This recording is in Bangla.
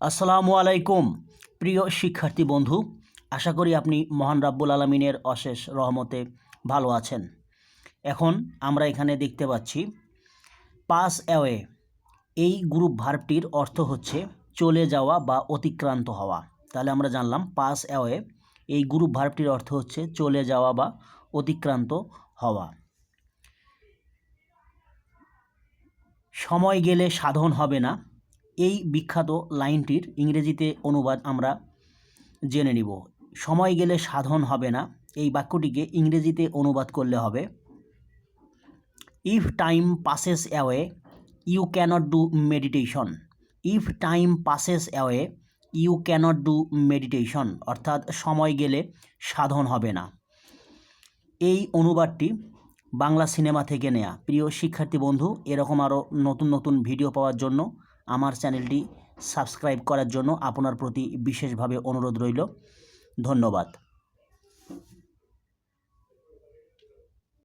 আসসালামু আলাইকুম, প্রিয় শিক্ষার্থী বন্ধু। আশা করি আপনি মহান রাব্বুল আলমিনের অশেষ রহমতে ভালো আছেন। এখন আমরা এখানে দেখতে পাচ্ছি, পাস অ্যাওয়ে, এই গ্রুপ ভার্বটির অর্থ হচ্ছে চলে যাওয়া বা অতিক্রান্ত হওয়া। তাহলে আমরা জানলাম, পাস অ্যাওয়ে, এই গ্রুপ ভার্বটির অর্থ হচ্ছে চলে যাওয়া বা অতিক্রান্ত হওয়া। সময় গেলে সাধন হবে না এই বিখ্যাত লাইনটির ইংরেজিতে অনুবাদ আমরা জেনে নিব। সময় গেলে সাধন হবে না, এই বাক্যটিকে ইংরেজিতে অনুবাদ করলে হবে। If time passes away you can't do meditation if time passes away you can't do meditation অর্থাৎ সময় গেলে সাধন হবে না। এই অনুবাদটি বাংলা সিনেমা থেকে নেয়া। প্রিয় শিক্ষার্থী বন্ধু, এরকম আরও নতুন নতুন ভিডিও পাওয়ার জন্য আমার চ্যানেলটি সাবস্ক্রাইব করার জন্য আপনার প্রতি বিশেষভাবে অনুরোধ রইল। ধন্যবাদ।